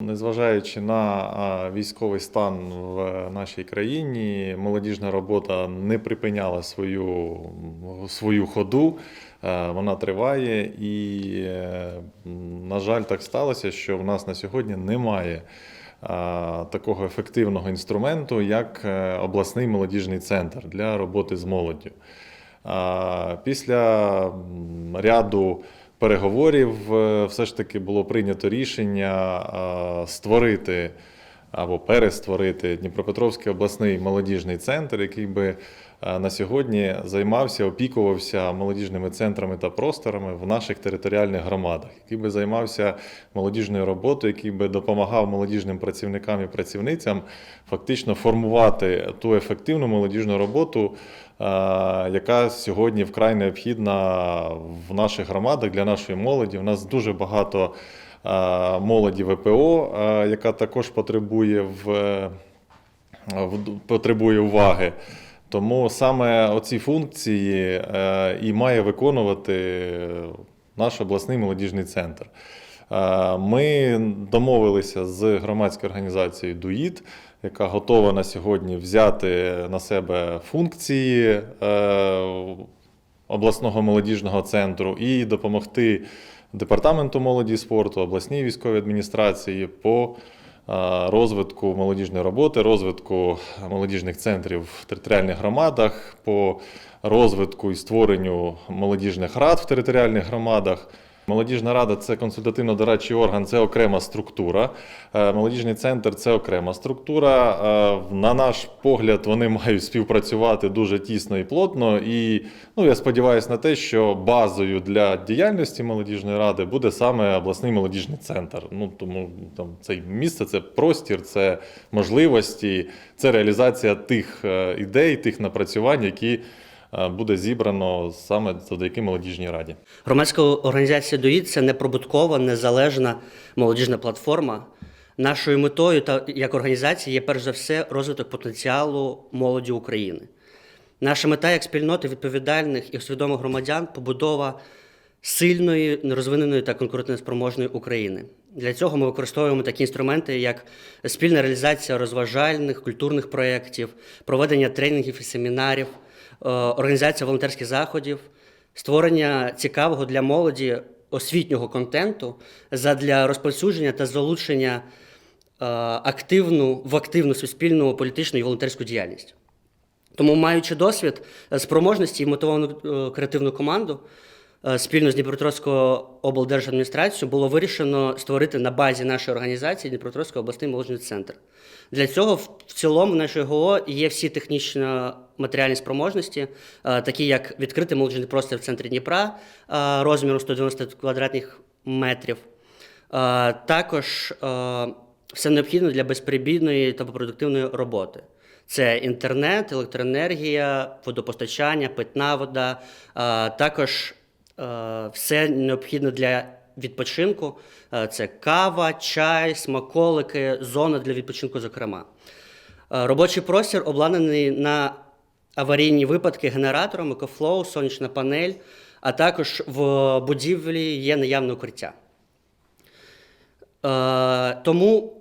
Незважаючи на військовий стан в нашій країні, молодіжна робота не припиняла свою, свою ходу, Е, вона триває, і, е, на жаль, так сталося, що в нас на сьогодні немає такого ефективного інструменту, як е, обласний молодіжний центр для роботи з молоддю. Після ряду переговорів е, все ж таки було прийнято рішення створити або перестворити Дніпропетровський обласний молодіжний центр, який би е, на сьогодні займався, опікувався молодіжними центрами та просторами в наших територіальних громадах, який би займався молодіжною роботою, який би допомагав молодіжним працівникам і працівницям фактично формувати ту ефективну молодіжну роботу, е, яка сьогодні вкрай необхідна в наших громадах для нашої молоді. У нас дуже багато молоді ВПО, е, яка також потребує в, е, в- потребує уваги. Тому саме оці функції е, і має виконувати наш обласний молодіжний центр. Е, Ми домовилися з громадською організацією ДУїД, яка готова на сьогодні взяти на себе функції е, обласного молодіжного центру і допомогти департаменту молоді і спорту, обласній військовій адміністрації по розвитку молодіжної роботи, розвитку молодіжних центрів в територіальних громадах, по розвитку і створенню молодіжних рад в територіальних громадах. Молодіжна рада це консультативно-дорадчий орган, це окрема структура. Е, Молодіжний центр це окрема структура. Е, На наш погляд, вони мають співпрацювати дуже тісно і плотно. І ну, я сподіваюся на те, що базою для діяльності молодіжної ради буде саме обласний молодіжний центр. Ну тому там це місце, це простір, це можливості, це реалізація тих е, ідей, тих напрацювань, які буде зібрано саме завдяки молодіжній раді. Громадська організація ДОІД це неприбуткова, незалежна молодіжна платформа. Нашою метою та як організації є перш за все розвиток потенціалу молоді України. Наша мета як спільноти відповідальних і свідомих громадян побудова сильної, нерозвиненої та конкурентоспроможної України. Для цього ми використовуємо такі інструменти, як спільна реалізація розважальних, культурних проєктів, проведення тренінгів і семінарів, е, організація волонтерських заходів, створення цікавого для молоді освітнього контенту задля розповсюдження та залучення е, активну в активну суспільну політичну і волонтерську діяльність. Тому, маючи досвід, е, спроможності і мотивовану е, креативну команду, е, спільно з Дніпропетровською облдержадміністрацією було вирішено створити на базі нашої організації Дніпропетровський обласний молодіжний центр. Для цього в цілому в нашої ГО є всі технічно матеріальні спроможності, е, такі як відкритий молодіжний простір в центрі Дніпра е, розміром 190 квадратних метрів. Е, Також все необхідне для безперебійної та продуктивної роботи. Це інтернет, електроенергія, водопостачання, питна вода, також все необхідне для відпочинку. Це кава, чай, смаколики, зона для відпочинку, зокрема. Робочий простір обладнаний на аварійні випадки генератором, екофлоу, сонячна панель, а також в будівлі є наявне укриття. Е, Тому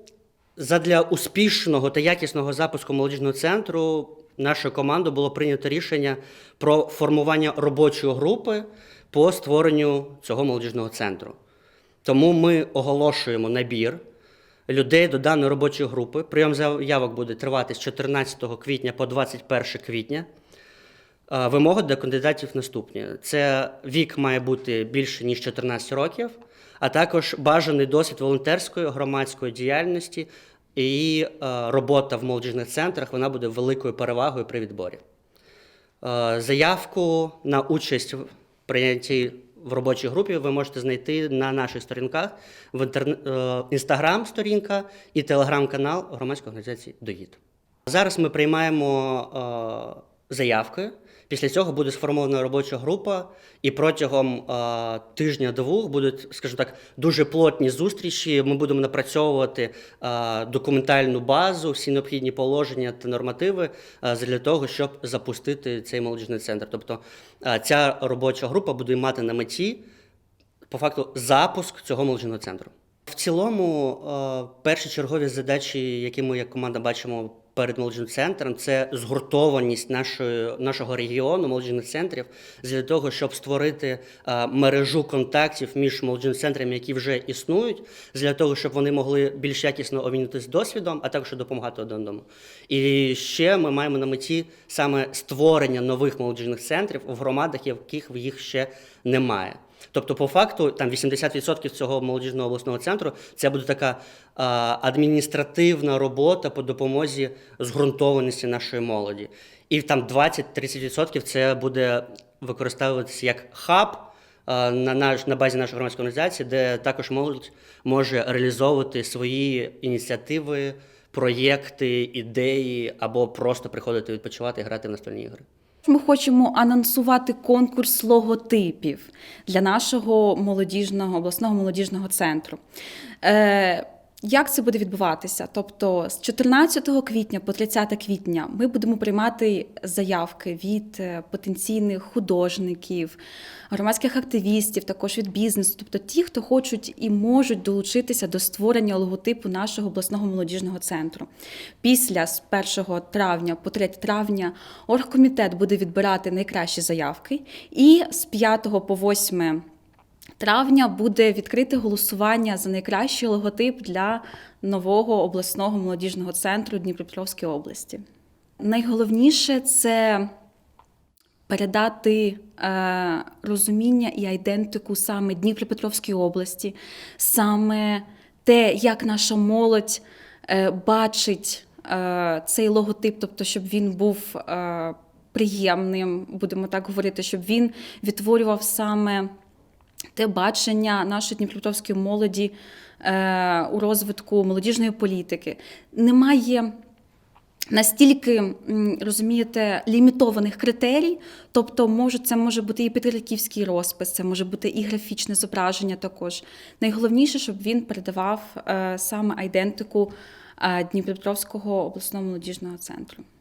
задля успішного та якісного запуску молодіжного центру нашою командою було прийнято рішення про формування робочої групи по створенню цього молодіжного центру. Тому ми оголошуємо набір людей до даної робочої групи. Прийом заявок буде тривати з 14 квітня по 21 квітня. Вимоги для кандидатів наступні: це вік має бути більше ніж 14 років, а також бажаний досвід волонтерської громадської діяльності і робота в молодіжних центрах вона буде великою перевагою при відборі. Заявку на участь в прийнятті в робочій групі ви можете знайти на наших сторінках в інстаграм-сторінка і телеграм-канал громадської організації Доїд. Зараз ми приймаємо е, заявки. Після цього буде сформована робоча група, і протягом е, тижня-двох будуть, скажімо так, дуже плотні зустрічі. Ми будемо напрацьовувати е, документальну базу, всі необхідні положення та нормативи е, для того, щоб запустити цей молодіжний центр. Тобто е, ця робоча група буде мати на меті по факту запуск цього молодіжного центру. В цілому, е, перші чергові задачі, які ми як команда бачимо перед молодіжним центром, це згуртованість нашої, нашого регіону, молодіжних центрів, для того, щоб створити е, мережу контактів між молодіжними центрами, які вже існують, для того, щоб вони могли більш якісно обмінюватися досвідом, а також допомагати один одному. І ще ми маємо на меті саме створення нових молодіжних центрів в громадах, яких їх ще немає. Тобто, по факту, там 80% цього молодіжного обласного центру це буде така адміністративна робота по допомозі зґрунтованості нашої молоді. І там 20-30% це буде використовуватися як хаб на, наш, на базі нашої громадської організації, де також молодь може реалізовувати свої ініціативи, проєкти, ідеї або просто приходити відпочивати і грати в настольні ігри. Ми хочемо анонсувати конкурс логотипів для нашого молодіжного обласного молодіжного центру. Е, як це буде відбуватися? Тобто з 14 квітня по 30 квітня ми будемо приймати заявки від е, потенційних художників, громадських активістів, також від бізнесу, тобто ті, хто хочуть і можуть долучитися до створення логотипу нашого обласного молодіжного центру. Після з 1 травня по 3 травня оргкомітет буде відбирати найкращі заявки, і з 5 по 8 травня буде відкрите голосування за найкращий логотип для нового обласного молодіжного центру Дніпропетровської області. Найголовніше це передати е, розуміння і айдентику саме Дніпропетровської області, саме те, як наша молодь е, бачить е, цей логотип, тобто, щоб він був е, приємним, будемо так говорити, щоб він відтворював саме те бачення нашої дніпропетровської молоді е, у розвитку молодіжної політики. Немає настільки, розумієте, лімітованих критерій, тобто може, це може бути і петриківський розпис, це може бути і графічне зображення також. Найголовніше, щоб він передавав е, саме айдентику е, Дніпропетровського обласного молодіжного центру.